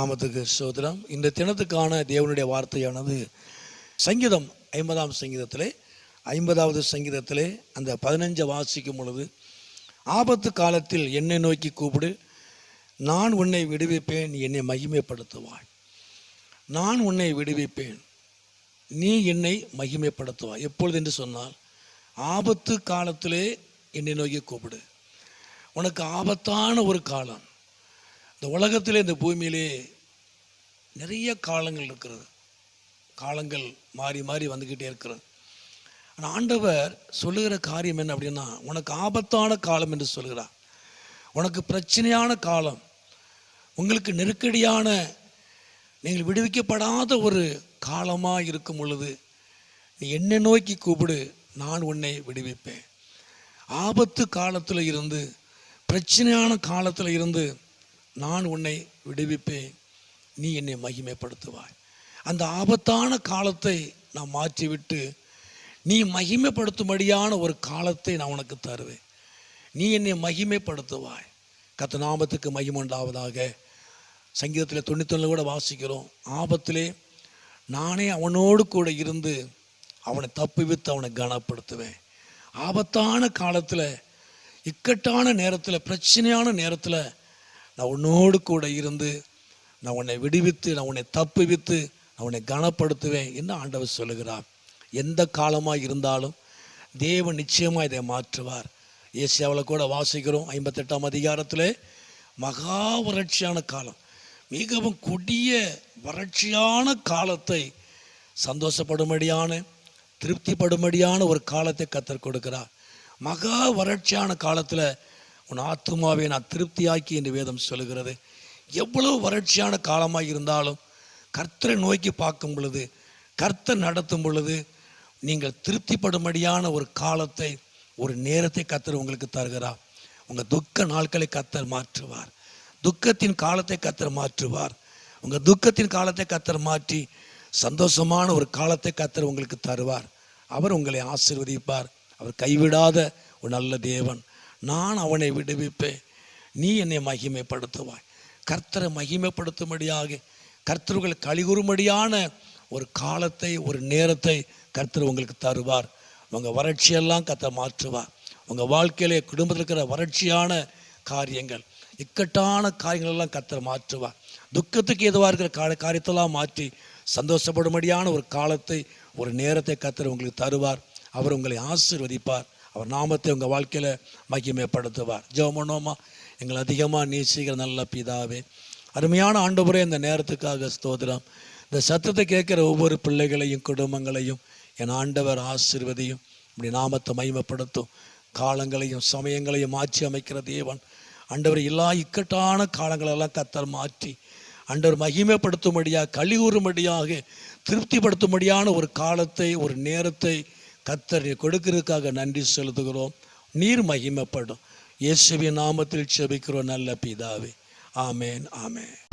நாமத்துக்கு சோதரம் இந்த தினத்துக்கான தேவனுடைய வார்த்தையானது சங்கீதம் ஐம்பதாம் சங்கீதத்திலே ஐம்பதாவது சங்கீதத்திலே அந்த பதினஞ்சை வாசிக்கும் பொழுது ஆபத்து காலத்தில் என்னை நோக்கி கூப்பிடு. நான் உன்னை விடுவிப்பேன் நீ என்னை மகிமைப்படுத்துவாய். நான் உன்னை விடுவிப்பேன் நீ என்னை மகிமைப்படுத்துவாய். எப்பொழுது என்று சொன்னால் ஆபத்து காலத்திலே என்னை நோக்கி கூப்பிடு. உனக்கு ஆபத்தான ஒரு காலம். இந்த உலகத்திலே இந்த பூமியிலே நிறைய காலங்கள் இருக்கிறது. காலங்கள் மாறி மாறி வந்துக்கிட்டே இருக்கிறது. ஆனால் ஆண்டவர் சொல்லுகிற காரியம் என்ன அப்படின்னா உனக்கு ஆபத்தான காலம் என்று சொல்கிறார் உனக்கு பிரச்சனையான காலம் உங்களுக்கு நெருக்கடியான நீங்கள் விடுவிக்கப்படாத ஒரு காலமாக இருக்கும் பொழுது நீ என்னை நோக்கி கூப்பிடு நான் உன்னை விடுவிப்பேன். ஆபத்து காலத்தில் இருந்து பிரச்சனையான காலத்தில் இருந்து நான் உன்னை விடுவிப்பேன். நீ என்னை மகிமைப்படுத்துவாய். அந்த ஆபத்தான காலத்தை நான் மாற்றிவிட்டு நீ மகிமைப்படுத்தும்படியான ஒரு காலத்தை நான் உனக்கு தருவேன். நீ என்னை மகிமைப்படுத்துவாய். கத்த நாமத்துக்கு மகிமுண்டாவதாக சங்கீதத்தில் தொண்ணூத்தொன்னு கூட வாசிக்கிறோம். ஆபத்திலே நானே அவனோடு கூட இருந்து அவனை தப்புவித்து அவனை கனப்படுத்துவேன். ஆபத்தான காலத்தில் இக்கட்டான நேரத்தில் பிரச்சனையான நேரத்தில் நான் உன்னோடு கூட இருந்து நான் உன்னை விடுவித்து நான் உன்னை தப்புவித்து நான் உன்னை கனப்படுத்துவேன் என்று ஆண்டவர் சொல்லுகிறார். எந்த காலமாக இருந்தாலும் தேவன் நிச்சயமாக இதை மாற்றுவார். ஏசியாவில் கூட வாசிக்கிறோம் ஐம்பத்தெட்டாம் அதிகாரத்தில் மகா வறட்சியான காலம். மிகவும் கொடிய வறட்சியான காலத்தை சந்தோஷப்படும்படியான திருப்திப்படும்படியான ஒரு காலத்தை கத்தர் கொடுக்கிறார். மகா வறட்சியான காலத்தில் உன் ஆத்மாவை நான் திருப்தியாக்கி என்று வேதம் சொல்லுகிறது. எவ்வளவு வறட்சியான காலமாக இருந்தாலும் கர்த்தரை நோக்கி பார்க்கும் பொழுது கர்த்தர் நடத்தும் பொழுது நீங்கள் திருப்திப்படும்படியான ஒரு காலத்தை ஒரு நேரத்தை கத்தர் உங்களுக்கு தருகிறார். உங்கள் துக்க நாட்களை கத்தர் மாற்றுவார். துக்கத்தின் காலத்தை கத்தர் மாற்றுவார். உங்கள் துக்கத்தின் காலத்தை கத்தர் மாற்றி சந்தோஷமான ஒரு காலத்தை கத்தர் உங்களுக்கு தருவார். அவர் உங்களை ஆசிர்வதிப்பார். அவர் கைவிடாத ஒரு நல்ல தேவன். நான் அவனை விடுவிப்பேன். நீ என்னை மகிமைப்படுத்துவாய். கர்த்தரை மகிமைப்படுத்தும்படியாக கர்த்தர்கள் கழிகுறும்படியான ஒரு காலத்தை ஒரு நேரத்தை கர்த்தர் உங்களுக்கு தருவார். உங்கள் வறட்சியெல்லாம் கத்த மாற்றுவார். உங்கள் வாழ்க்கையிலே குடும்பத்தில் இருக்கிற வறட்சியான காரியங்கள் இக்கட்டான காரியங்களெல்லாம் கத்தர் மாற்றுவார். துக்கத்துக்கு எதுவாக இருக்கிற கா காரியத்தெல்லாம் மாற்றி சந்தோஷப்படும்படியான ஒரு காலத்தை ஒரு நேரத்தை கத்தர் உங்களுக்கு தருவார். அவர் உங்களை ஆசீர்வதிப்பார். அவர் நாமத்தை உங்கள் வாழ்க்கையில் மகிமைப்படுத்துவார். ஜெபமனோமா. எங்களை அதிகமாக நேசிக்கிற நல்ல பிதாவே. அருமையான ஆண்டவரே இந்த நேரத்துக்காக ஸ்தோதிரம் இந்த சத்தத்தை கேட்குற ஒவ்வொரு பிள்ளைகளையும் குடும்பங்களையும் என் ஆண்டவர் ஆசிர்வதியும் இப்படி நாமத்தை மகிமைப்படுத்தும். காலங்களையும் சமயங்களையும் மாற்றி அமைக்கிற தேவன். ஆண்டவர் எல்லா இக்கட்டான காலங்களெல்லாம் கத்தர் மாற்றி ஆண்டவர் மகிமைப்படுத்தும்படியாக கழிவுறும்படியாக திருப்திப்படுத்தும்படியான ஒரு காலத்தை ஒரு நேரத்தை கத்தர் கொடுக்கிறதுக்காக நன்றி செலுத்துகிறோம். நீர் மகிமைப்படும். இயேசுவின் நாமத்தில் செபிக்கிறோம் நல்ல பிதாவே. ஆமேன் ஆமேன்.